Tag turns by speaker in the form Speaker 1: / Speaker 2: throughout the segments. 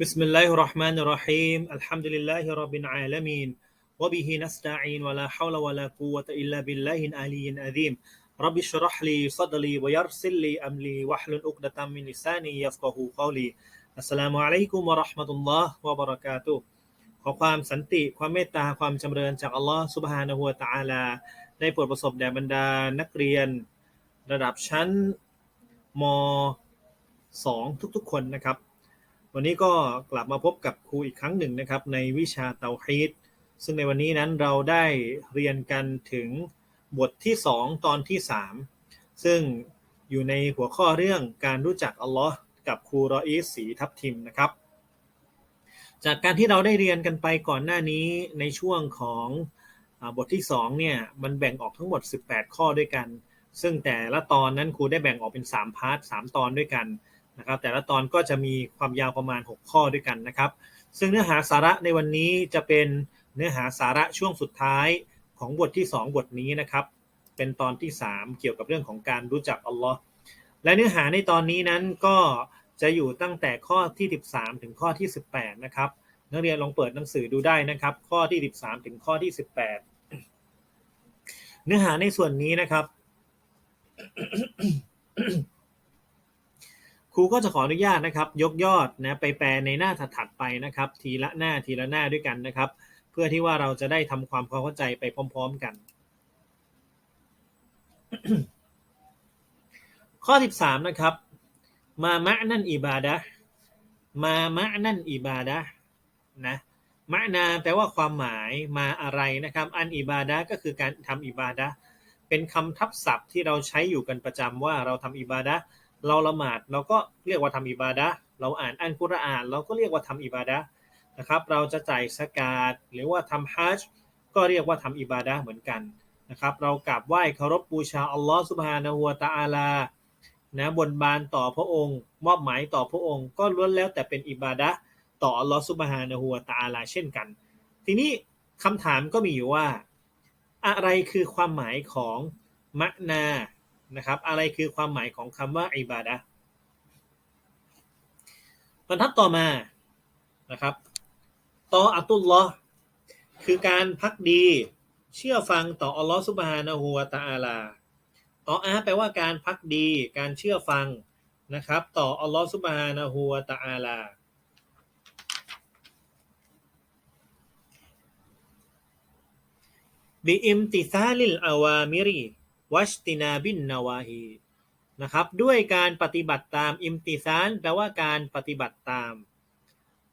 Speaker 1: بسم الله الرحمن الرحيم الحمد لله رب العالمين وبه نستعين ولا حول ولا قوة إلا بالله العلي العظيم رب اشرح لي صدري ويسر لي أمري واحلل عقدة من لساني يفقه قولي السلام عليكم ورحمة الله وبركاته ขอความสันติความเมตตาความจำเริญจากอัลลอฮ์สุบฮานะฮูวะตะอาลา ได้โปรดประสบแด่บรรดานักเรียน ระดับชั้นม 2 ทุกๆ คนนะครับ วันนี้ก็กลับมาพบกับครูอีกครั้งหนึ่งนะครับ ในวิชาเตาฮีดซึ่งในวันนี้นั้นเราได้เรียนกันถึงบทที่ 2 ตอนที่ 3 ซึ่งอยู่ในหัวข้อเรื่องการรู้จักอัลลอฮ์กับครูรออีสีทับทิมนะครับ จากการที่เราได้เรียนกันไปก่อนหน้านี้ในช่วงของอบทที่2เนี่ยมันแบ่งออกทั้งหมด 18 ข้อด้วยกัน ซึ่งแต่ละตอนนั้นครูได้แบ่งออกเป็น 3 พาร์ท 3 ตอนด้วยกัน นะครับแต่ละตอนก็จะมีความยาวประมาณ 6 ข้อด้วยกันนะครับ ซึ่งเนื้อหาสาระในวันนี้จะเป็นเนื้อหาสาระช่วงสุดท้ายของบทที่ 2 บทนี้นะครับ เป็นตอนที่ 3 เกี่ยวกับเรื่องของการรู้จักอัลลอฮ์และเนื้อหาในตอนนี้นั้นก็จะอยู่ตั้งแต่ข้อที่ 13 ถึงข้อที่ 18 นะครับ นักเรียนลองเปิดหนังสือดูได้นะครับ ข้อที่ 13 ถึงข้อที่ 18 เนื้อหาในส่วนนี้นะครับ ครูก็จะขออนุญาตนะครับยกยอดนะไปแปลในหน้าถัดๆไปนะครับ ทีละหน้าทีละหน้าด้วยกันนะครับ เพื่อที่ว่าเราจะได้ทำความเข้าใจไปพร้อม ๆ กัน ข้อ 13 นะครับ มามะนั่นอิบาดะมามะนั่นอิบาดะนะมะนาแปลว่าความหมายมาอะไรนะครับ อันอิบาดะก็คือการทำอิบาดะเป็นคำทับศัพท์ที่เราใช้อยู่กันประจำว่าเราทำอิบาดะ เราละหมาดเราก็เรียกว่าทำอิบาดะเราอ่านอันกุรอาน เราก็เรียกว่าทำอิบาดะนะครับ เราจะจ่ายสกาดหรือว่าทำฮัจจ์ก็เรียกว่าทำอิบาดะเหมือนกันนะครับ เรากราบไหว้เคารพบูชาอัลลอฮ์สุบฮานะฮูวตะอาลานะบนบานต่อพระองค์ มอบหมายต่อพระองค์ ก็ล้วนแล้วแต่เป็นอิบาดะต่ออัลลอฮ์สุบฮานะฮูวตะอาลาเช่นกัน ทีนี้คำถามก็มีอยู่ว่า อะไรคือความหมายของมะนา นะครับ อะไรคือความหมายของคำว่าอิบาดะบรรทัดต่อมานะครับตออัตุลลอฮ์คือการพักดีเชื่อฟังต่ออัลลอฮ์สุบฮานะฮูวะตะอาลาตออาแปลว่าการพักดี การเชื่อฟังนะครับ ต่ออัลลอฮ์สุบฮานะฮูวะตะอาลาบิอิมติซาลิลอาวามิรี วัชตินาบินนาวาฮีนะครับด้วยการปฏิบัติตามอิมติซาลแปลว่าการปฏิบัติตาม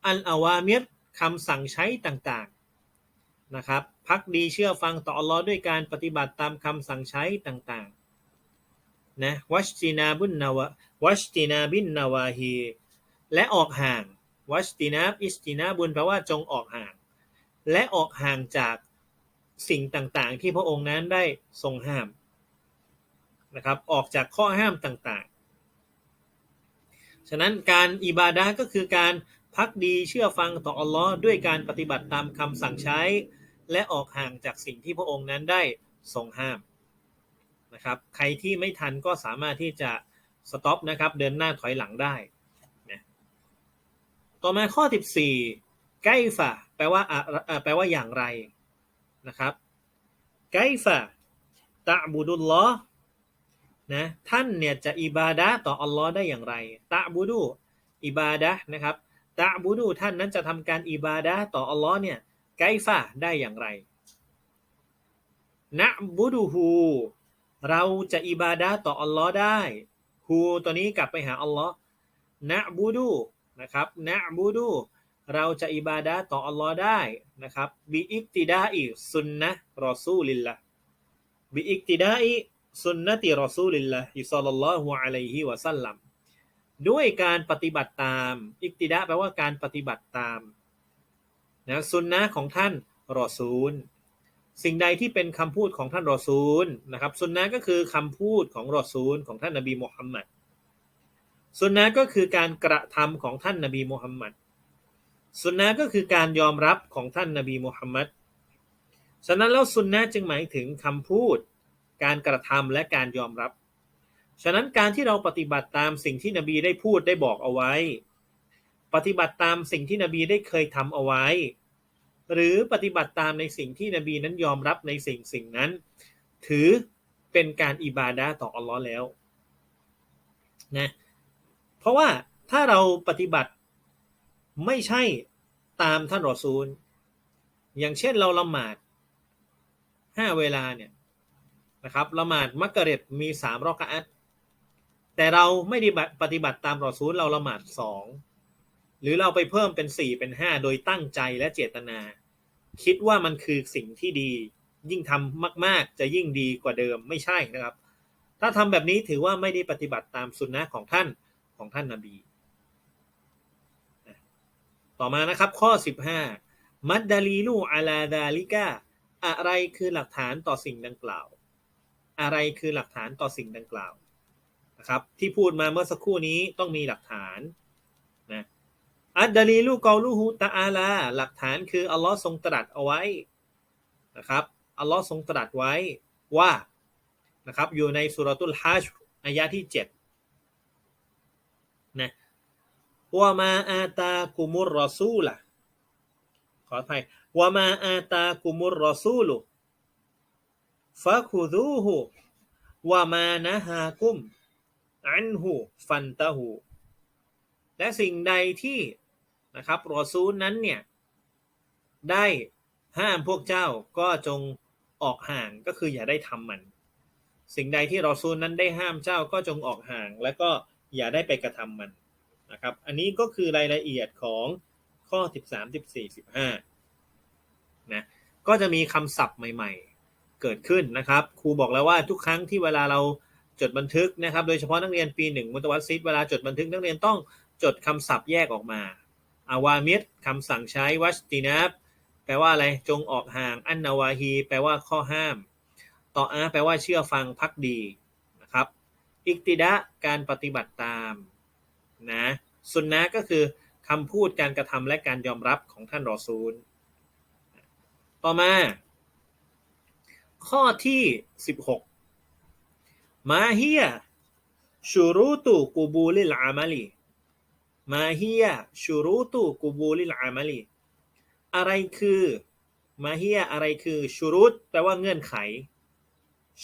Speaker 1: อันอาวามิรคำสั่งใช้ต่างๆนะครับพักดีเชื่อฟังต่ออัลลอฮ์ด้วยการปฏิบัติตามคำสั่งใช้ต่างๆนะวัชตินาบุนนาวะวัชตินาบินนาวาฮีและออกห่างวัชตินาอิสตินาบุนแปลว่าจงออกห่าง และออกห่างจากสิ่งต่างๆ ที่พระองค์นั้นได้ทรงห้าม นะครับออกจากข้อห้ามต่างๆ ฉะนั้นการอิบาดะก็คือการพักดีเชื่อฟังต่ออัลลอฮ์ด้วยการปฏิบัติตามคำสั่งใช้ และออกห่างจากสิ่งที่พระองค์นั้นได้ทรงห้ามนะครับใครที่ไม่ทันก็สามารถที่จะสต็อปนะครับเดินหน้าถอยหลังได้นะต่อมาข้อ 14ไกฟะแปลว่าแปลว่าอย่างไรนะครับไกฟะตะบุดุลลอ นะท่านเนี่ยจะอิบาดะต่ออัลลอฮ์ได้อย่างไรตะบูดูอิบาดะนะครับตะบูดูท่านนั้นจะทำการอิบาดะต่ออัลลอฮ์เนี่ยไกฟะได้อย่างไรนะบูดูฮูเราจะอิบาดะต่ออัลลอฮ์ได้ฮูตัวนี้กลับไปหาอัลลอฮ์นะบูดูนะครับนะบูดูเราจะอิบาดะต่ออัลลอฮ์ได้นะครับบิอิกติดาอิสุนนะรอซูลิลละบิอิกติดาอิ สุนนะติรอซูลิลละฮิซัลลัลลอฮุอะลัยฮิวะซัลลัมด้วยการปฏิบัติตาม อิกติดะแปลว่าการปฏิบัติตามนะสุนนะของท่านรอซูล สิ่งใดที่เป็นคำพูดของท่านรอซูลนะครับสุนนะก็คือคำพูดของรอซูลของท่านนบีมุฮัมมัดสุนนะก็คือการกระทำของท่านนบีมุฮัมมัดสุนนะก็คือการยอมรับของท่านนบีมุฮัมมัดฉะนั้นแล้วสุนนะจึงหมายถึงคำพูด การกระทำและการยอมรับ ฉะนั้นการที่เราปฏิบัติตามสิ่งที่นบีได้พูดได้บอกเอาไว้ ปฏิบัติตามสิ่งที่นบีได้เคยทำเอาไว้ หรือปฏิบัติตามในสิ่งที่นบีนั้นยอมรับในสิ่งสิ่งนั้น ถือเป็นการอิบาดาต่ออัลลอฮ์แล้วนะเพราะว่าถ้าเราปฏิบัติไม่ใช่ตามท่านรอซูล อย่างเช่นเราละหมาดห้าเวลาเนี่ย นะครับละหมาดมักกะเร็บมีสามรอกะอัตแต่เราไม่ได้ปฏิบัติตามรอซูลเราละหมาดสองหรือเราไปเพิ่มเป็นสี่เป็นห้าโดยตั้งใจและเจตนา คิดว่ามันคือสิ่งที่ดี ยิ่งทำมาก ๆ จะยิ่งดีกว่าเดิมไม่ใช่นะครับ ถ้าทำแบบนี้ถือว่าไม่ได้ปฏิบัติตามสุนนะของท่านของท่านนาบีต่อมานะครับข้อ 15 มัดดาลีลูอาลาดาลิกาอะไรคือหลักฐานต่อสิ่งดังกล่าว อะไรคือหลักฐานต่อสิ่งดังกล่าวนะครับ ที่พูดมาเมื่อสักครู่นี้ต้องมีหลักฐานนะอัดดาลีลูกอลูฮูตาอาลา หลักฐานคืออัลลอฮ์ทรงตรัสเอาไว้นะครับอัลลอฮ์ทรงตรัสไว้ว่านะครับอยู่ในสุรตุลฮัจอายะที่7นะว่ามาอาตากุมุรรอซูละขออภัยว่ามาอาตากุมุรรอซูลุ ฟะคุดูฮูวามานะฮากุม อันหูฟันตะหูและสิ่งใดที่นะครับรอซูลนั้นเนี่ย ได้ห้ามพวกเจ้าก็จงออกห่างก็คืออย่าได้ทำมัน สิ่งใดที่รอซูลนั้นได้ห้ามเจ้าก็จงออกห่าง แล้วก็อย่าได้ไปกระทำมันนะครับ อันนี้ก็คือรายละเอียดของข้อ 13 14 15นะก็จะมีคำศัพท์ใหม่ ๆ เกิดขึ้นนะครับ ครูบอกแล้วว่าทุกครั้งที่เวลาเราจดบันทึกนะครับ โดยเฉพาะนักเรียนปีหนึ่งมุตวัตซิดเวลาจดบันทึกนักเรียนต้องจดคำศัพท์แยกออกมา อาวามิดคำสั่งใช้วัชตินับแปลว่าอะไรจงออกห่าง อันนาวาฮี แปลว่าข้อห้าม ต่ออาแปลว่าเชื่อฟังพักดีนะครับ อิกติดะการปฏิบัติตามนะสุนนะก็คือคำพูดการกระทำและการยอมรับของท่านรอซูล ต่อมา ข้อที่16มาเฮียชูรุตุกูบูลิลอามาลีมาเฮียชูรุตุกูบูลิลอามาลีอะไรคือมาเฮียอะไรคือชูรุตแปลว่าเงื่อนไข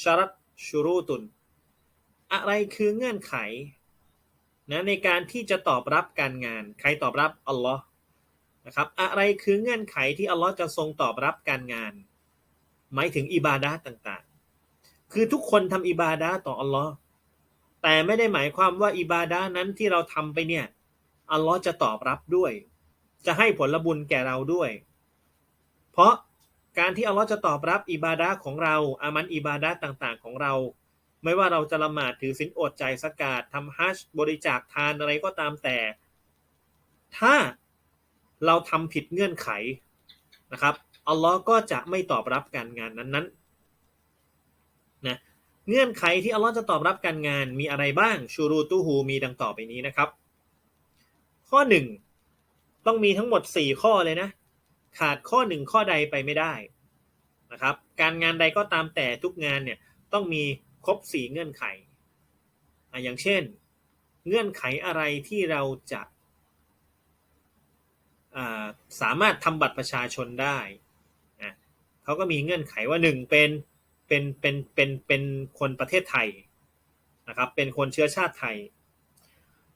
Speaker 1: ชารัตชูรุตุน อะไรคือเงื่อนไขนะในการที่จะตอบรับการงาน ใครตอบรับอัลลอฮ์นะครับ อะไรคือเงื่อนไขที่อัลลอฮ์จะทรงตอบรับการงาน หมายถึงอิบาดะต่างๆ คือทุกคนทำอิบาดะต่ออัลลอฮ์แต่ไม่ได้หมายความว่าอิบาดะนั้นที่เราทำไปเนี่ยอัลลอฮ์จะตอบรับด้วย จะให้ผลบุญแก่เราด้วย เพราะการที่อัลลอฮ์จะตอบรับอิบาดะของเรา อามันอิบาดะต่างๆ ของเรา ไม่ว่าเราจะละหมาดถือศีลอดใจสกาดทำฮัจบริจาคทานอะไรก็ตามแต่ ถ้าเราทำผิดเงื่อนไขนะครับ อัลลอฮ์ก็จะไม่ตอบรับการงานนั้นๆนะเงื่อนไขที่อัลลอฮ์จะตอบรับการงานมีอะไรบ้างชูรูตูฮูมีดังต่อไปนี้นะครับ ข้อหนึ่งต้องมีทั้งหมดสี่ข้อเลยนะ ขาดข้อหนึ่งข้อใดไปไม่ได้นะครับการงานใดก็ตามแต่ทุกงานเนี่ยต้องมีครบสี่เงื่อนไขออย่างเช่น เงื่อนไขอะไรที่เราจะสามารถทำบัตรประชาชนได้ เขาก็มีเงื่อนไขว่าหนึ่งเป็นเป็นเป็นเป็นเป็นคนประเทศไทยนะครับ เป็นคนเชื้อชาติไทย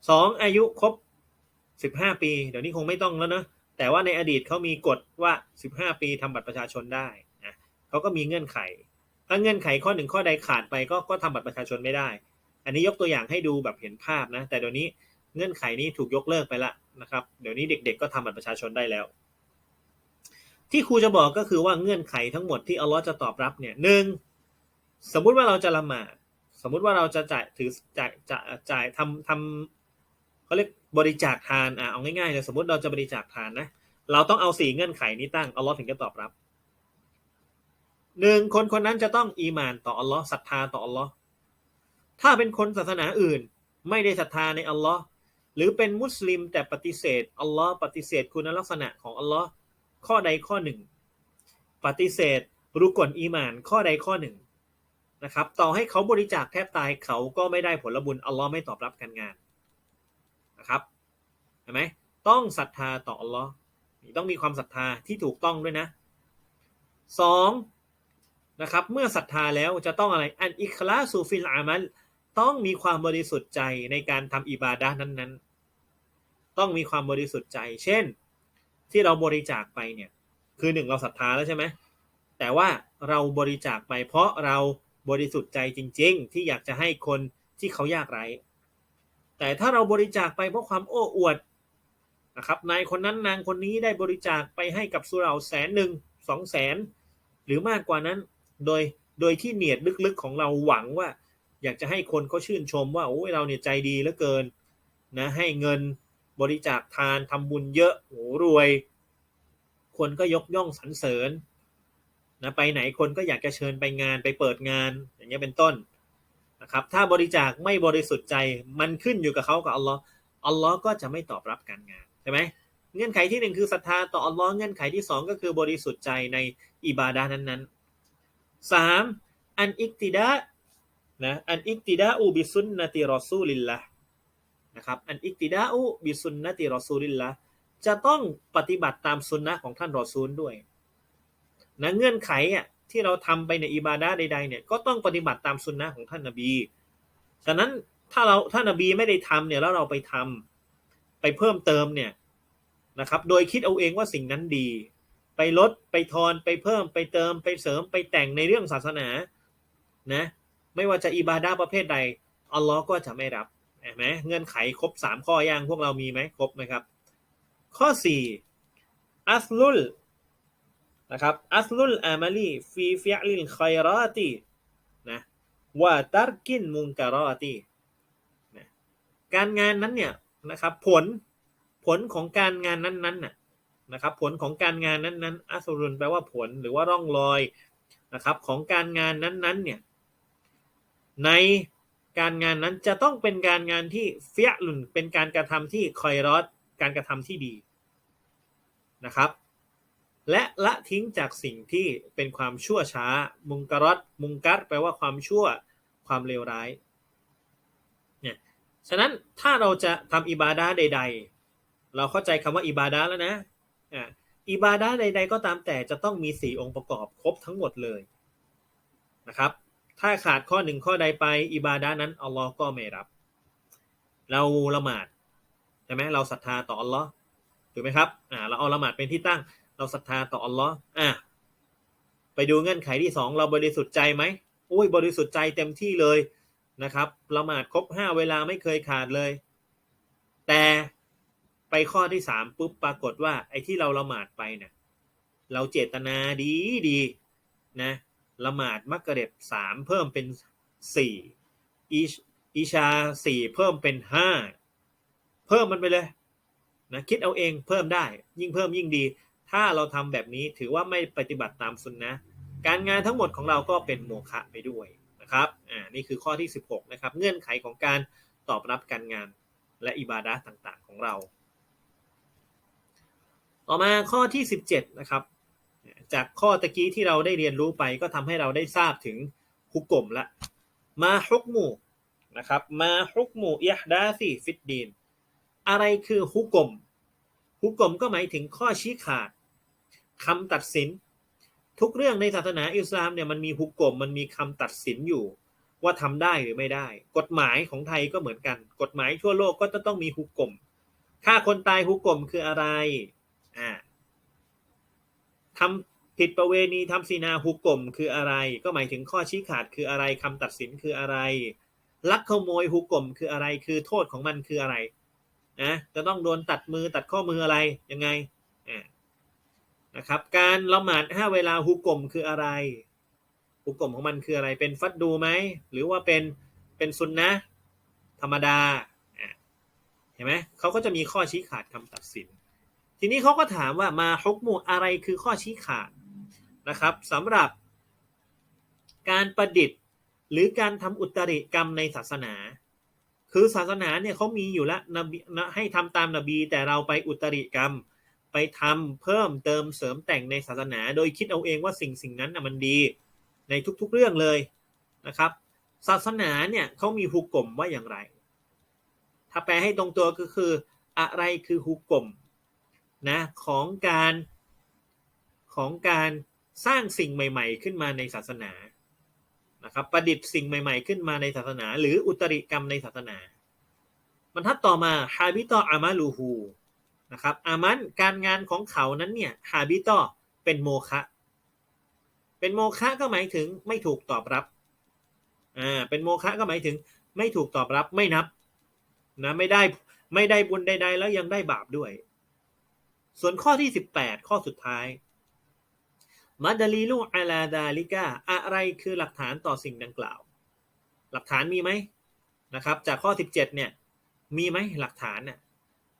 Speaker 1: สองอายุครบสิบห้าปี เดี๋ยวนี้คงไม่ต้องแล้วนะแต่ว่าในอดีตเขามีกฎว่าสิบห้าปีทำบัตรประชาชนได้นะเขาก็มีเงื่อนไข ถ้าเงื่อนไขข้อหนึ่งข้อใดขาดไปก็ก็ทำบัตรประชาชนไม่ได้ อันนี้ยกตัวอย่างให้ดูแบบเห็นภาพนะ แต่เดี๋ยวนี้เงื่อนไขนี้ถูกยกเลิกไปละนะครับ เดี๋ยวนี้เด็ก ๆ ก็ทำบัตรประชาชนได้แล้ว ที่ครูจะบอกก็คือว่าเงื่อนไขทั้งหมดที่อัลลอฮ์จะตอบรับเนี่ยหนึ่งสมมุติว่าเราจะละหมาดสมมุติว่าเราจะจ่ายถือจ่ายจะจ่ายทำทำเขาเรียกบริจาคทานอะเอาง่ายๆเลยสมมติเราจะบริจาคทานนะเราต้องเอาสี่เงื่อนไขนี้ตั้งอัลลอฮ์ถึงจะตอบรับหนึ่งคนคนนั้นจะต้องอีมานต่ออัลลอฮ์ศรัทธาต่ออัลลอฮ์ถ้าเป็นคนศาสนาอื่น ไม่ได้ศรัทธาในอัลลอฮ์หรือเป็นมุสลิมแต่ปฏิเสธอัลลอฮ์ปฏิเสธคุณลักษณะของอัลลอฮ์ ข้อใดข้อหนึ่ง ปฏิเสธรุกลอีมานข้อใดข้อหนึ่งนะครับต่อให้เขาบริจาคแทบตายเขาก็ไม่ได้ผลบุญอัลลอฮ์ไม่ตอบรับการงานนะครับเห็นไหมต้องศรัทธาต่ออัลลอฮ์ต้องมีความศรัทธาที่ถูกต้องด้วยนะสองนะครับเมื่อศรัทธาแล้วจะต้องอะไรอันอิคลาสูฟิลอามัลต้องมีความบริสุทธิ์ใจในการทำอิบาดะนั้นๆ ต้องมีความบริสุทธิ์ใจ เช่น ที่เราบริจาคไปเนี่ย คือหนึ่งเราศรัทธาแล้วใช่ไหมแต่ว่าเราบริจาคไป เพราะเราบริสุทธิ์ใจจริง ๆ ที่อยากจะให้คนที่เขายากไร้ แต่ถ้าเราบริจาคไปเพราะความโอ้อวดนะครับนายคนนั้นนางคนนี้ได้บริจาคไปให้กับสุเราแสนหนึ่งสองแสนหรือมากกว่านั้น โดยโดยที่เนียดลึกๆของเราหวังว่า อยากจะให้คนเขาชื่นชมว่าโอ้ยเราเนี่ยใจดีเหลือเกินนะให้เงิน บริจาคทานทำบุญเยอะโอ้รวย คนก็ยกย่องสรรเสริญนะไปไหนคนก็อยากจะเชิญไปงานไปเปิดงานอย่างเงี้ยเป็นต้นนะครับ ถ้าบริจาคไม่บริสุทธิ์ใจมันขึ้นอยู่กับเขากับอัลลอฮ์อัลลอฮ์ก็จะไม่ตอบรับการงานใช่ไหมเงื่อนไขที่หนึ่งคือศรัทธาต่ออัลลอฮ์เงื่อนไขที่สองก็คือบริสุทธิ์ใจในอิบาดานั้นๆสามอันอิกติดะนะอันอิกติดะอูบิสุนนติรอซูลิลละ นะครับอันอิกติดะอูบิสุนนติรอซูลิลละจะต้องปฏิบัติตามสุนนะของท่านรอซูลด้วยนะเงื่อนไขอะที่เราทำไปในอิบาดาใดๆเนี่ยก็ต้องปฏิบัติตามสุนนะของท่านนบีฉะนั้นถ้าเราท่านนบีไม่ได้ทำเนี่ยแล้วเราไปทำไปเพิ่มเติมเนี่ยนะครับ โดยคิดเอาเองว่าสิ่งนั้นดี ไปลดไปทอนไปเพิ่มไปเติมไปเสริมไปแต่งในเรื่องศาสนานะไม่ว่าจะอิบาดาประเภทใดอัลลอฮ์ก็จะไม่รับ เห็นไหมเงื่อนไขครบสามข้อย่างพวกเรามีไหมครบไหมครับ ข้อสี่อัสลุลนะครับอัสลุลอามาลีฟีฟิอลิลคอยรอตีนะว่าตารกินมุงการอตีนะการงานนั้นเนี่ยนะครับผลผลของการงานนั้นๆน่ะนะครับผลของการงานนั้นๆอัสรุนแปลว่าผลหรือว่าร่องรอยนะครับของการงานนั้นๆเนี่ยใน การงานนั้นจะต้องเป็นการงานที่เฟียลุนเป็นการกระทำที่คอยรอดการกระทำที่ดีนะครับ และละทิ้งจากสิ่งที่เป็นความชั่วช้า มุงกรอดมุงกัดแปลว่าความชั่วความเลวร้ายเนี่ยฉะนั้นถ้าเราจะทำอิบาดาใด ๆ เราเข้าใจคำว่าอิบาดาแล้วนะอ่าอิบาดาใด ๆ ก็ตามแต่จะต้องมีสี่องค์ประกอบครบทั้งหมดเลยนะครับ ถ้าขาดข้อหนึ่งข้อใดไปอิบาดานั้นอัลลอฮ์ก็ไม่รับ เราละหมาดใช่ไหมเราศรัทธาต่ออัลลอฮ์ถูกไหมครับอ่าเราเอาละหมาดเป็นที่ตั้ง เราศรัทธาต่ออัลลอฮ์อ่าไปดูเงื่อนไขที่สองเราบริสุทธิ์ใจไหมอุ้ยบริสุทธิ์ใจเต็มที่เลยนะครับละหมาดครบห้าเวลาไม่เคยขาดเลย แต่ไปข้อที่สามปุ๊บปรากฏว่าไอ้ที่เราละหมาดไปเนี่ยเราเจตนาดีดีนะ ละหมาดมักกะเร็บสามเพิ่มเป็นสี่อิชาสี่เพิ่มเป็นห้าเพิ่มมันไปเลยนะคิดเอาเองเพิ่มได้ ยิ่งเพิ่มยิ่งดี ถ้าเราทำแบบนี้ถือว่าไม่ปฏิบัติตามสุนนะการงานทั้งหมดของเราก็เป็นโมฆะไปด้วยนะครับอ่านี่คือข้อที่ 16นะครับเงื่อนไขของการตอบรับการงานและอิบาดะต่างๆของเรา ต่อมาข้อที่ 17นะครับ จากข้อตะกี้ที่เราได้เรียนรู้ไปก็ทำให้เราได้ทราบถึงฮุกกลมละมาฮุกมูนะครับมาฮุกมูอิฮดาซีฟิดดีนอะไรคือฮุกกลมฮุกกลมก็หมายถึงข้อชี้ขาดคำตัดสิน ทุกเรื่องในศาสนาอิสลามเนี่ยมันมีฮุกกลมมันมีคำตัดสินอยู่ ว่าทำได้หรือไม่ได้ กฎหมายของไทยก็เหมือนกัน กฎหมายทั่วโลกก็จะต้องมีฮุกกลมฆ่าคนตายฮุกกลมคืออะไรอ่าทำ ผิดประเวณีทำศีนาหุกกลมคืออะไร ก็หมายถึงข้อชี้ขาดคืออะไรคำตัดสินคืออะไร ลักขโมยหุกกลมคืออะไร คือโทษของมันคืออะไรนะจะต้องโดนตัดมือตัดข้อมืออะไรยังไงนะครับ การละหมาดห้าเวลาหุกกลมคืออะไรหุกกลมของมันคืออะไร เป็นฟัดดูไหมหรือว่าเป็นเป็นซุนนะธรรมดาเห็นไหมเขาก็จะมีข้อชี้ขาดคำตัดสิน ทีนี้เขาก็ถามว่ามาฮกมูอะไรคือข้อชี้ขาด นะครับสำหรับ การประดิษฐ์ หรือการทำอุตริกรรมในศาสนา คือศาสนาเนี่ยเขามีอยู่แล้วนบีให้ทำตามนบี แต่เราไปอุตริกรรม ไปทำเพิ่มเติมเสริมแต่งในศาสนา โดยคิดเอาเองว่าสิ่งสิ่งนั้นนะมันดีในทุกๆเรื่องเลยนะครับ ศาสนาเนี่ยเขามีฮุกกลมว่าอย่างไร ถ้าแปลให้ตรงตัวก็คือ อะไรคือฮุกกลมนะของการของการ สร้างสิ่งใหม่ ๆ ขึ้นมาในศาสนานะครับประดิษฐ์สิ่งใหม่ๆ ขึ้นมาในศาสนา หรืออุตริกรรมในศาสนาบรรทัดต่อมาฮาบิตออามาลูฮูนะครับอามันการงานของเขานั้นเนี่ยฮาบิตอเป็นโมฆะเป็นโมฆะก็หมายถึงไม่ถูกตอบรับอ่าเป็นโมฆะก็หมายถึงไม่ถูกตอบรับไม่นับนะไม่ได้ไม่ได้บุญใดๆแล้วยังได้บาปด้วย ส่วนข้อที่ 18 ข้อสุดท้าย มัดลีลูอาลาดาลิกาอะไรคือหลักฐานต่อสิ่งดังกล่าว หลักฐานมีไหมนะครับ จากข้อ 17เนี่ยมีไหมหลักฐานน่ะ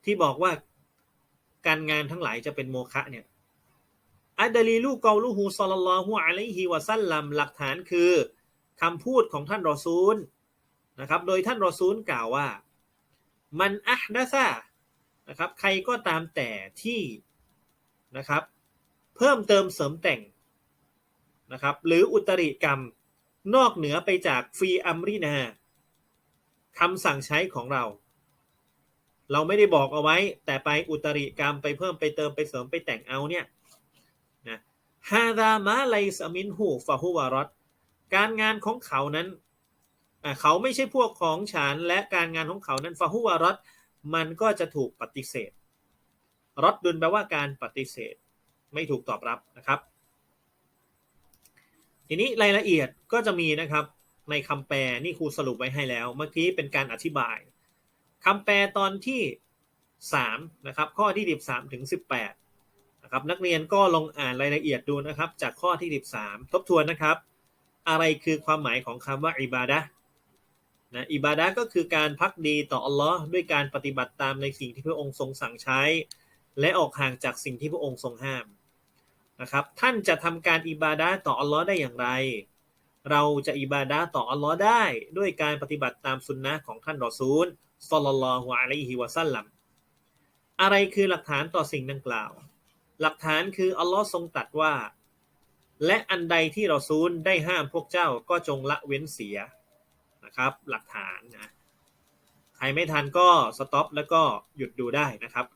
Speaker 1: ที่บอกว่าการงานทั้งหลายจะเป็นโมฆะเนี่ยอัดลีลูกอลูฮูซอลลลอฮุอะลัยฮิวะซัลลัมหลักฐานคือคำพูดของท่านรอซูลนะครับ โดยท่านรอซูลกล่าวว่า มันอะดะซานะครับ ใครก็ตามแต่ที่นะครับ เพิ่มเติมเสริมแต่งนะครับหรืออุตริกรรมนอกเหนือไปจากฟีอัมรินาคำสั่งใช้ของเรา เราไม่ได้บอกเอาไว้ แต่ไปอุตริกรรมไปเพิ่มไปเติมไปเสริมไปแต่งเอาเนี่ยนะฮาดามะไลสมินหูฟาฮูวารอตการงานของเขานั้นเขาไม่ใช่พวกของฉันและการงานของเขานั้นฟาฮูวารอตมันก็จะถูกปฏิเสธรถดุลแปลว่าการปฏิเสธ ไม่ถูกตอบรับนะครับ ทีนี้รายละเอียดก็จะมีนะครับในคำแปลนี่ครูสรุปไว้ให้แล้ว เมื่อกี้เป็นการอธิบายคำแปลตอนที่3นะครับข้อที่ 13ถึง18นะครับนักเรียนก็ลองอ่านรายละเอียดดูนะครับ จากข้อที่ 13 ทบทวนนะครับ อะไรคือความหมายของคำว่าอิบาดะนะอิบาดะก็คือการพักดีต่ออัลลอฮ์ด้วยการปฏิบัติตามในสิ่งที่พระองค์ทรงสั่งใช้ และออกห่างจากสิ่งที่พระองค์ทรงห้าม นะครับท่านจะทำการอิบาดะต่ออัลลอฮ์ได้อย่างไร เราจะอิบาดะต่ออัลลอฮ์ได้ด้วยการปฏิบัติตามสุนนะของท่านรอซูลสลลัลลอฮุอะลัยฮิวะซัลลัมอะไรคือหลักฐานต่อสิ่งดังกล่าว หลักฐานคืออัลลอฮ์ทรงตรัสว่า และอันใดที่รอซูลได้ห้ามพวกเจ้าก็จงละเว้นเสียนะครับ หลักฐานนะใครไม่ทันก็สต็อปแล้วก็หยุดดูได้นะครับ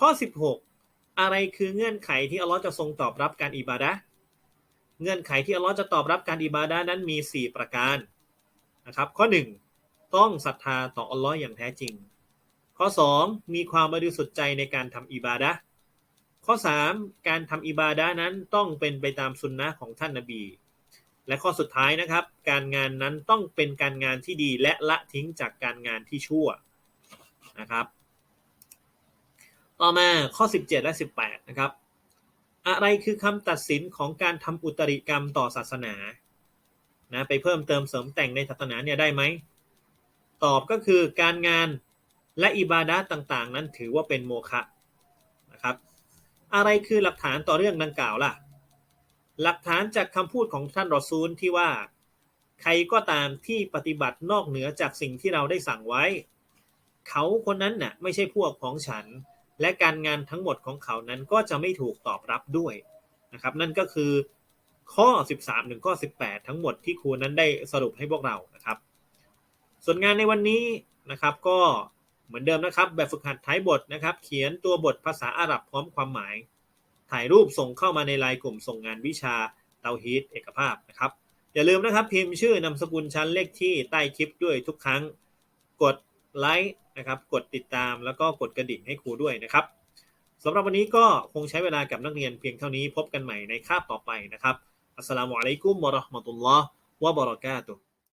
Speaker 1: ข้อ 16 อะไรคือเงื่อนไขที่อัลลอฮ์จะทรงตอบรับการอิบาดะเงื่อนไขที่อัลลอฮ์จะตอบรับการอิบาดานั้นมี 4 ประการนะครับ ข้อ 1 ต้องศรัทธาต่ออัลลอฮ์อย่างแท้จริง ข้อ 2 มีความบริสุทธิ์ใจในการทำอิบาดะข้อ 3 การทำอิบาดานั้นต้องเป็นไปตามสุนนะของท่านนาบี และข้อสุดท้ายนะครับ การงานนั้นต้องเป็นการงานที่ดีและละทิ้งจากการงานที่ชั่วนะครับ ต่อมาข้อ 17 และ 18 นะครับ อะไรคือคำตัดสินของการทำอุตริกรรมต่อศาสนานะไปเพิ่มเติมเสริมแต่งในศาสนาเนี่ยได้ไหม ตอบก็คือการงานและอิบาดะต่างๆ นั้นถือว่าเป็นโมฆะนะครับ อะไรคือหลักฐานต่อเรื่องดังกล่าวล่ะ หลักฐานจากคำพูดของท่านรอซูลที่ว่า ใครก็ตามที่ปฏิบัตินอกเหนือจากสิ่งที่เราได้สั่งไว้ เขาคนนั้นน่ะไม่ใช่พวกของฉัน และการงานทั้งหมดของเขานั้นก็จะไม่ถูกตอบรับด้วยนะครับนั่นก็คือข้อ 13 ถึงข้อ 18 ทั้งหมดที่ครูนั้นได้สรุปให้พวกเรานะครับ ส่วนงานในวันนี้นะครับก็เหมือนเดิมนะครับ แบบฝึกหัดท้ายบทนะครับ เขียนตัวบทภาษาอาหรับพร้อมความหมาย ถ่ายรูปส่งเข้ามาในไลน์กลุ่มส่งงานวิชาเตาฮีตเอกภาพนะครับ อย่าลืมนะครับพิมพ์ชื่อนามสกุลชั้นเลขที่ใต้คลิปด้วยทุกครั้ง กด ไลค์นะครับ กดติดตามแล้วก็กดกระดิ่งให้ครูด้วยนะครับสำหรับวันนี้ก็คงใช้เวลากับนักเรียนเพียงเท่านี้พบกันใหม่ในคาบต่อไปนะครับอัสสลามุอะลัยกุมวะราะห์มะตุลลอฮ์วะบะเราะกาตุฮ์